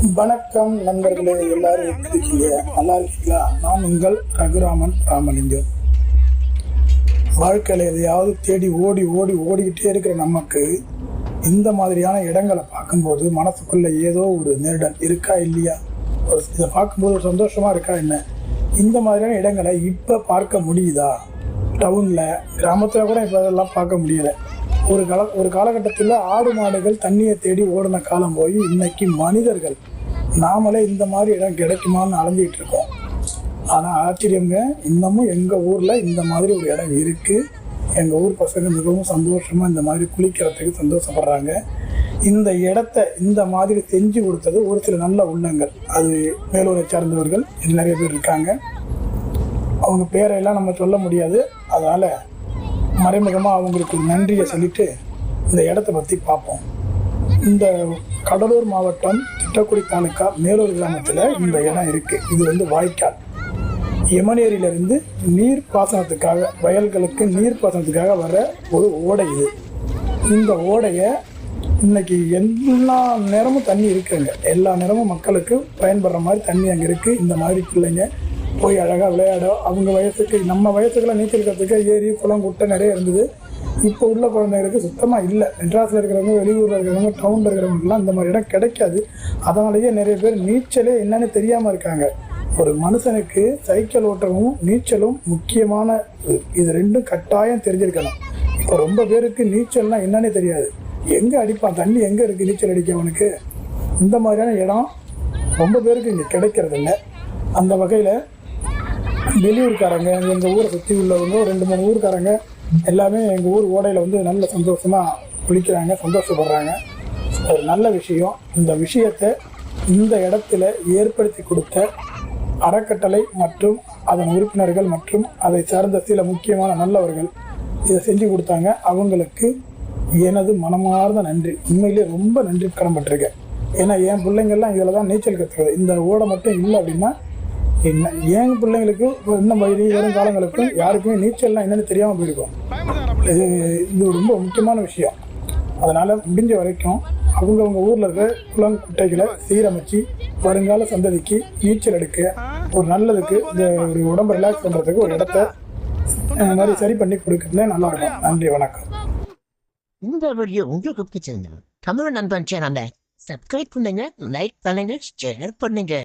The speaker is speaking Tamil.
வணக்கம் நண்பர்களே எல்லாரும் எப்படி இருக்கீங்க? நல்லா இருக்கீங்களா? நான் உங்கள் ரகுராமன் ராமலிங்கம். வாழ்க்கையில் எதையாவது தேடி ஓடி ஓடி ஓடிக்கிட்டே இருக்கிற நமக்கு இந்த மாதிரியான இடங்களை பார்க்கும்போது மனசுக்குள்ள ஏதோ ஒரு நெருடல் இருக்கா இல்லையா? ஒரு இதை பார்க்கும்போது ஒரு சந்தோஷமா இருக்கா என்ன? இந்த மாதிரியான இடங்களை இப்போ பார்க்க முடியுதா? டவுனில் கிராமத்தில் கூட இப்போ அதெல்லாம் பார்க்க முடியலை. ஒரு கால ஒரு காலகட்டத்தில் ஆடு மாடுகள் தண்ணியை தேடி ஓடின காலம் போய் இன்னைக்கு மனிதர்கள் நாமளே இந்த மாதிரி இடம் கிடைக்குமான்னு அலைஞ்சிட்டு இருக்கோம். ஆனால் ஆச்சரியங்க இன்னமும் எங்கள் ஊரில் இந்த மாதிரி ஒரு இடம் இருக்குது எங்கள் ஊர் பசங்க மிகவும் சந்தோஷமாக இந்த மாதிரி குளிக்கிறதுக்கு சந்தோஷப்படுறாங்க. இந்த இடத்த இந்த மாதிரி செஞ்சு கொடுத்தது ஒரு சில நல்ல உள்ளங்கள். அது மேலூரை சார்ந்தவர்கள் இது நிறைய பேர் இருக்காங்க. அவங்க பேரையெல்லாம் நம்ம சொல்ல முடியாது. அதனால் மறைமுகமாக அவங்களுக்கு நன்றியை சொல்லிட்டு இந்த இடத்த பற்றி பார்ப்போம். இந்த கடலூர் மாவட்டம் திட்டக்குடி தாலுக்கா மேலூர் கிராமத்தில் இந்த இடம் இருக்குது இது வந்து வாய்க்கால். யமனேரியிலிருந்து நீர் பாசனத்துக்காக வயல்களுக்கு நீர் பாசனத்துக்காக வர ஒரு ஓடை இது. இந்த ஓடையை இன்னைக்கு எல்லா நேரமும் தண்ணி இருக்குங்க. எல்லா நேரமும் மக்களுக்கு பயன்படுற மாதிரி தண்ணி அங்கே இருக்குது இந்த மாதிரி பிள்ளைங்க போய் அழகாக விளையாடும். அவங்க வயசுக்கு நம்ம வயசுக்கெல்லாம் நீச்சல் கற்றுக்க ஏரி குளம் குட்டை நிறைய இருந்தது. இப்போ உள்ள குழந்தைங்களுக்கு சுத்தமாக இல்லை. மெட்ராஸில் இருக்கிறவங்க வெளியூரில் இருக்கிறவங்க டவுனில் இருக்கிறவங்கலாம் இந்த மாதிரி இடம் கிடைக்காது. அதனாலேயே நிறைய பேர் நீச்சலே என்னன்னு தெரியாமல் இருக்காங்க. ஒரு மனுஷனுக்கு சைக்கிள் ஓட்டவும் நீச்சலும் முக்கியமான இது. இது ரெண்டும் கட்டாயம் தெரிஞ்சிருக்கணும். இப்போ ரொம்ப பேருக்கு நீச்சல்னால் என்னன்னே தெரியாது. எங்கே அடிப்பான்? தண்ணி எங்கே இருக்குது நீச்சல் அடிக்க அவனுக்கு? இந்த மாதிரியான இடம் ரொம்ப பேருக்கு இங்கே கிடைக்கிறது இல்லை அந்த வகையில் வெளியூர்காரங்க எங்கள் ஊரை சுற்றி உள்ளவங்க ரெண்டு மூணு ஊருக்காரங்க எல்லாமே எங்கள் ஊர் ஓடையில் வந்து நல்ல சந்தோஷமாக குளிக்கிறாங்க சந்தோஷப்படுறாங்க. ஒரு நல்ல விஷயம். இந்த விஷயத்தை இந்த இடத்துல ஏற்படுத்தி கொடுத்த அறக்கட்டளை மற்றும் அதன் உறுப்பினர்கள் மற்றும் அதை சார்ந்த சில முக்கியமான நல்லவர்கள் இதை செஞ்சு கொடுத்தாங்க. அவங்களுக்கு எனது மனமார்ந்த நன்றி. உண்மையிலே ரொம்ப நன்றி கடன்பட்டிருக்கேன் ஏன்னா என் பிள்ளைங்கள்லாம் இதில் தான் நீச்சல் கற்றுக்கிறது இந்த ஓடை மட்டும் இல்லை அப்படின்னா என்ன ஏன் பிள்ளைங்களுக்கு இன்னும் வயது வரும் காலங்களுக்கும் யாருக்குமே நீச்சல்லாம் என்னன்னு தெரியாமல் போயிருக்கும். இது இது ரொம்ப முக்கியமான விஷயம். அதனால் முடிஞ்ச வரைக்கும் அவங்கவுங்க ஊரில் இருக்க குளம் குட்டைகளை சீரமைச்சு வருங்கால சந்ததிக்கு நீச்சல் எடுக்க ஒரு நல்லதுக்கு இந்த ஒரு உடம்பை ரிலாக்ஸ் பண்ணுறதுக்கு ஒரு இடத்த இந்த மாதிரி சரி பண்ணி கொடுக்கறதுல நல்லா இருக்கும் நன்றி வணக்கம். இந்த வீடியோ உங்களுக்கு பிடிச்சிருந்தா தமிழ் நண்பன் சேனலை சப்ஸ்கிரைப் பண்ணுங்க லைக் பண்ணுங்க ஷேர் பண்ணுங்க.